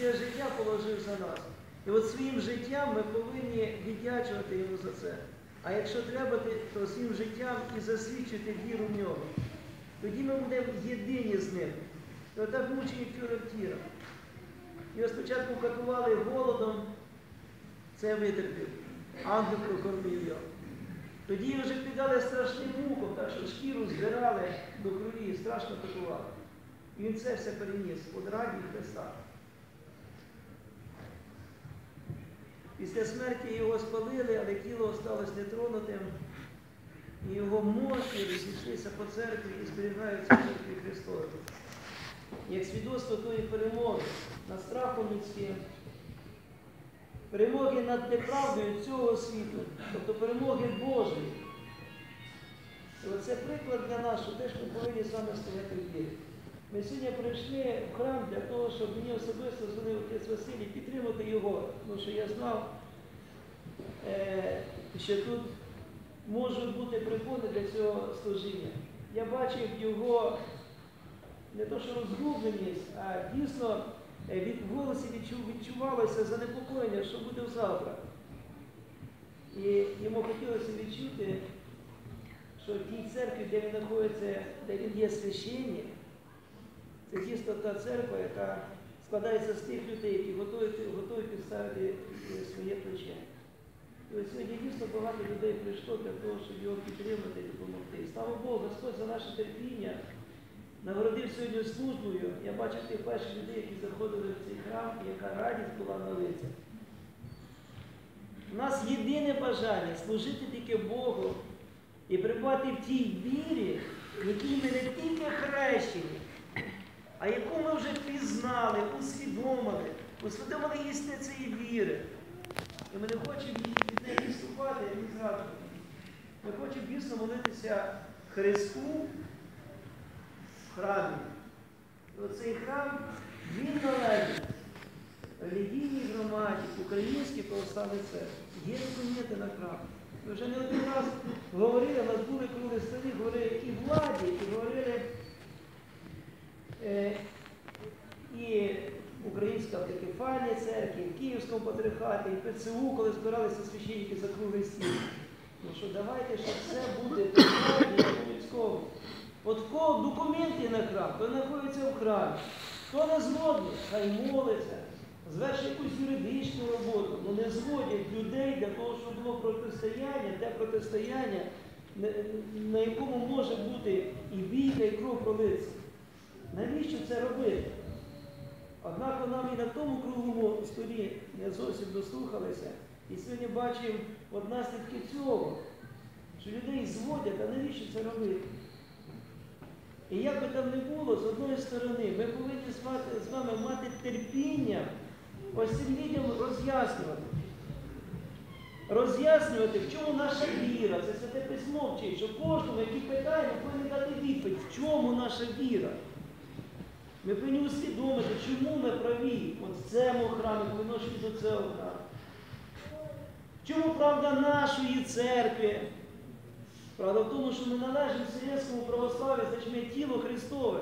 своє життя положив за нас. І от своїм життям ми повинні віддячувати йому за це. А якщо треба, то своїм життям і засвідчити віру в нього. Тоді ми будемо єдині з ним. І отак мученик Фюрертіра. Його спочатку катували голодом, це витерпів. Ангел прокормив його. Тоді вже піддали страшним мукам, так що шкіру збирали до крові, страшно катували. І він це все переніс от раді Христа. Після смерті його спалили, але тіло осталось нетронутим. І його мощі розійшлися по церкві і зберігаються в церкві Христові. Як свідоцтво тої перемоги над страхом людським, перемоги над неправдою цього світу, тобто перемоги Божої. І оце приклад для нас, що теж ми повинні вами стояти в вірі. Ми сьогодні прийшли в храм для того, щоб мені особисто дзвонив отець Василій підтримати його, тому що я знав, е, що тут можуть бути прикони для цього служіння. Я бачив його не то, що розгубленість, а дійсно е, від голосі відчувалося занепокоєння, що буде завтра. І йому хотілося відчути, що в тій церкві, де він знаходиться, де він є священник, дійсно та церква, яка складається з тих людей, які готові, готові підставити своє плече. І ось сьогодні дійсно багато людей прийшло для того, щоб його підтримати і допомогти. Слава Богу, Господь за наше терпіння нагородив сьогодні службою. Я бачив тих перших людей, які заходили в цей храм, і яка радість була на лицях. У нас єдине бажання служити тільки Богу і прибувати в тій вірі, в якій ми не тільки хрещені, а яку ми вже пізнали, усвідомили, усвідомили істини цієї віри. І ми не хочемо від неї відступати, ні зразу. Ми хочемо дійсно молитися Христу в храмі. І оцей храм, він належить релігійній громаді, Українській православній церкві. Є документи на храм. Ми вже не один раз говорили, у нас були круги столі, говорили і владі, і говорили е, і Українська автокефальній церкві, і в Київському патріархаті, і ПЦУ, коли збиралися священники за круглий стіл. Ну що давайте, щоб все буде людському. От в кого документи на храм, той знаходиться в храмі. Хто не згодний, хай молиться, звершує якусь юридичну роботу, але не зводять людей для того, щоб було протистояння, те протистояння, на якому може бути і бійка, і кров пролиться. Навіщо це робити? Однак нам і на тому круглому столі не зовсім дослухалися. І сьогодні бачимо от наслідки цього, що людей зводять, а навіщо це робити? І як би там не було, з одної сторони, ми повинні з вами- мати терпіння ось цим людям роз'яснювати. Роз'яснювати, в чому наша віра, це святе письмо вчить, що кожному, який питає, ми повинні дати відповідь, в чому наша віра. Ми повинні усвідомити, чому ми праві от в цьому храмі, по до цього храму. Чому правда нашої церкви? Правда в тому, що ми належимо Вселенському православ'ю, значить ми тіло Христове.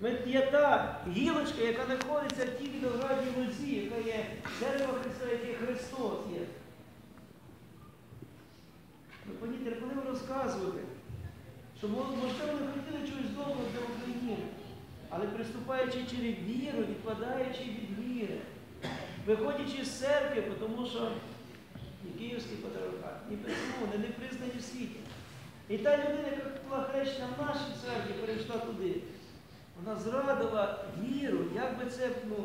Ми є та гілочка, яка знаходиться в тій виноградній лозі, яка є дерево Христа, яке Христос є. Ви понітер, коли ви розказуєте, що можливо ви хотіли чогось але через віру, відпадаючи від віри, виходячи з церкви, тому що і Київський патріархат, ні вони не признані в світі. І та людина, яка була хрещена в нашій церкві, перейшла туди. Вона зрадила віру, як би це, ну,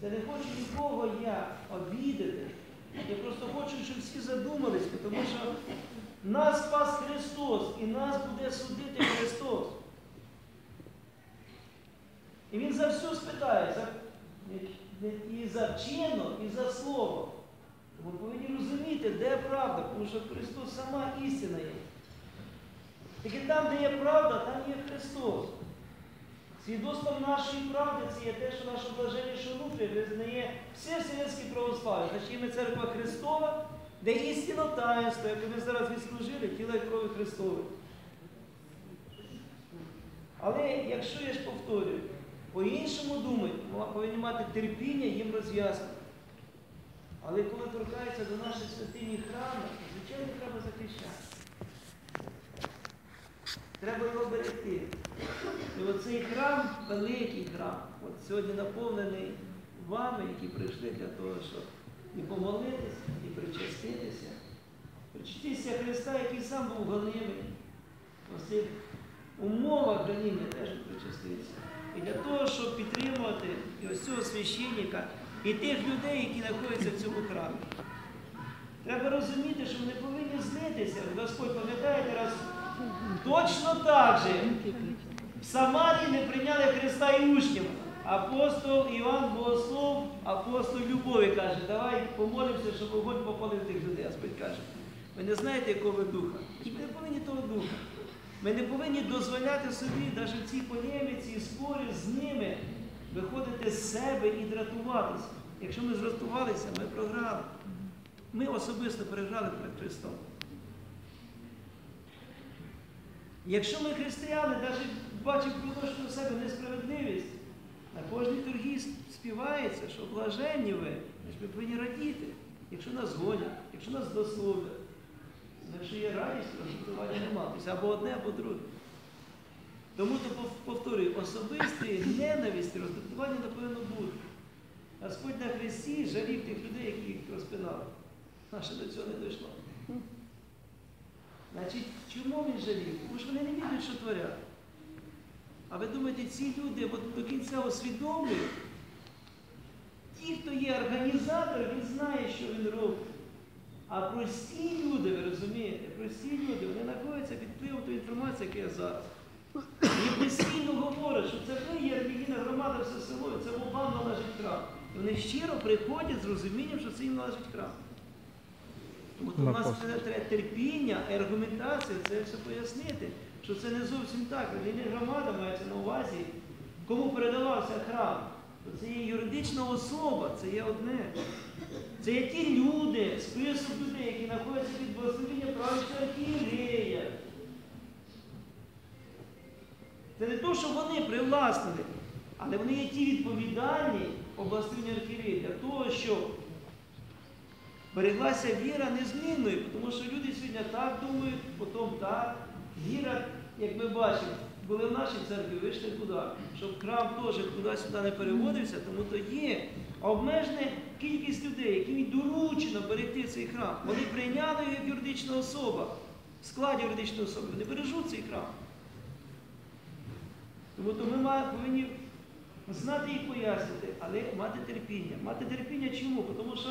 це не хочу нікого я обідати. Я просто хочу, щоб всі задумались, тому що нас спас Христос, і нас буде судити Христос. І Він за все спитає, за, і за вчинок, і за слово. Ви повинні розуміти, де правда, тому що Христос сама істина є. Тільки там, де є правда, там є Христос. Свідоцтвом нашої правди це є те, що наше блаженніше внутрі визнає все вселенське православ'я. Значить, ми церква Христова, де істинно таїнство, яке ми зараз відслужили, тіла і крові Христові. Але якщо я ж повторюю, по-іншому думають, ма- повинні мати терпіння їм роз'яснити. Але коли торкається до нашої святині храму, звичайно, треба захищати. Треба його берегти. І оцей храм, великий храм, от сьогодні наповнений вами, які прийшли для того, щоб і помолитися, і причаститися. Причаститися Христа, який сам був гонимий. В цих умовах гоніння теж причаститися. І для того, щоб підтримувати і ось цього священника, і тих людей, які знаходяться в цьому храмі. Треба розуміти, що вони повинні злитися. Господь, пам'ятаєте, раз точно так же в Самарії не прийняли Христа і учнів. Апостол Іван Богослов, апостол Любові каже, давай помолимося, щоб вогонь попалив тих людей. Господь каже, ви не знаєте, якого духа. Ми не повинні того духа. Ми не повинні дозволяти собі, навіть в цій полеміці і спорі з ними, виходити з себе і дратуватися. Якщо ми зратувалися, ми програли. Ми особисто переграли перед Христом. Якщо ми християни, навіть бачимо по відношенню до себе несправедливість, на кожній торгі співається, що блаженні ви, значить ми повинні радіти, якщо нас гонять, якщо нас дословлять. Якщо є радість, роздратування нема. Тобто або одне, або друге. Тому то повторюю, особистої ненависті, роздратування не повинно бути. Господь на Христі жалів тих людей, які їх розпинали. Наше до цього не дійшло. Значить, чому він жалів? Тому що вони не відають, що творять. А ви думаєте, ці люди от до кінця усвідомлюють? Ті, хто є організатор, він знає, що він робить. А прості люди, ви розумієте, прості люди, вони знаходяться під впливом тої інформації, яка є зараз. І постійно говорять, що це ви є релігійна громада, все село, це вам належить храм. І вони щиро приходять з розумінням, що це їм належить храм. Тому то в нас треба терпіння, аргументація, це все пояснити, що це не зовсім так. Релігійна громада мається на увазі, кому передавався храм. Це є юридична особа, це є одне. Це є ті люди, список людей, які знаходяться під благословіння правильного архієрея. Це не то, що вони привласнили, але вони є ті відповідальні обласнення архієрея для того, щоб береглася віра незмінною, тому що люди сьогодні так думають, потім так. Віра, як ми бачимо, були в нашій церкві, вийшли туди, щоб храм теж туди-сюди не переводився, тому то є обмежена кількість людей, яким доручено берегти цей храм. Вони прийняли як юридична особа, в складі юридичної особи, вони бережуть цей храм. Тому то ми повинні знати і пояснити, але мати терпіння. Мати терпіння чому? Тому що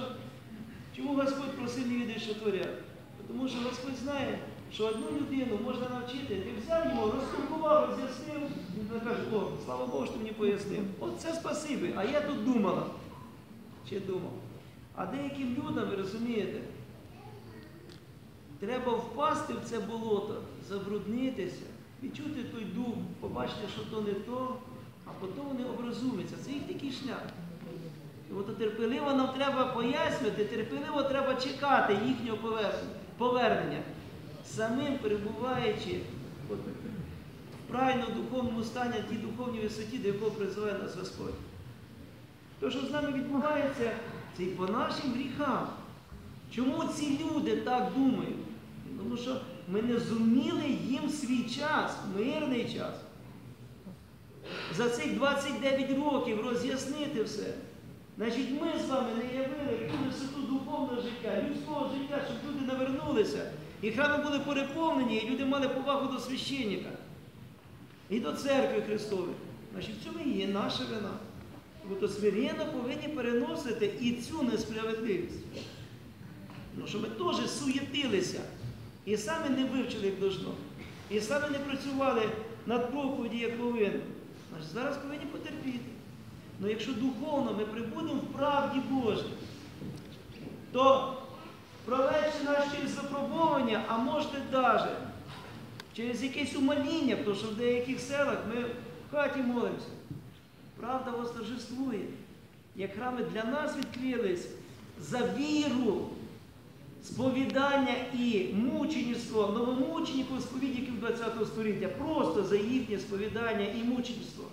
чому Господь просив не творять? Тому що Господь знає, що одну людину можна навчити, ти взяв його, розтуркував, роз'яснив, він каже, о, слава Богу, що ти мені пояснив. От це спасибі, а я тут думала. Чи думав? А деяким людям, ви розумієте, треба впасти в це болото, забруднитися, відчути той дух, побачити, що то не то, а потім вони образуються. Це їх такий шлях. І от терпеливо нам треба пояснювати, терпеливо треба чекати їхнього повернення. Самим перебуваючи в правильному духовному стані, тій духовній висоті, до якого призиває нас Господь. То, що з нами відбувається, це і по нашим гріхам. Чому ці люди так думають? Тому що ми не зуміли їм свій час, мирний час. За цих 29 років роз'яснити все. Значить, ми з вами не явили ту висоту духовного життя, людського життя, щоб люди навернулися. І храми були переповнені, і люди мали повагу до священника і до церкви Христової. Значить, в цьому і є наша вина. Бо то смиренно повинні переносити і цю несправедливість. Ну, що ми теж суєтилися і самі не вивчили, як должно, і самі не працювали над проповіді, як повинні. Значить, зараз повинні потерпіти. Ну якщо духовно ми прибудемо в правді Божій, то проведши нас через випробування, а можете навіть через якесь умоління, тому що в деяких селах ми в хаті молимося. Правда восторжествує. Як храми для нас відкрились за віру, сповідання і мучеництво новомучеників, сповідників ХХ століття, просто за їхнє сповідання і мучеництво.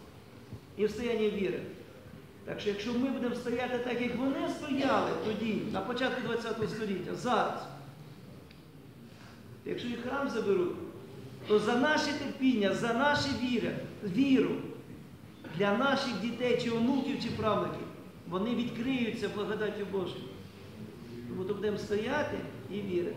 і в стоянні віри. Так що, якщо ми будемо стояти так, як вони стояли тоді, на початку ХХ століття, зараз, якщо їх храм заберуть, то за наше терпіння, за нашу віри, віру для наших дітей, чи онуків, чи правників, вони відкриються благодаттю Божою. Тому то будемо стояти і вірити.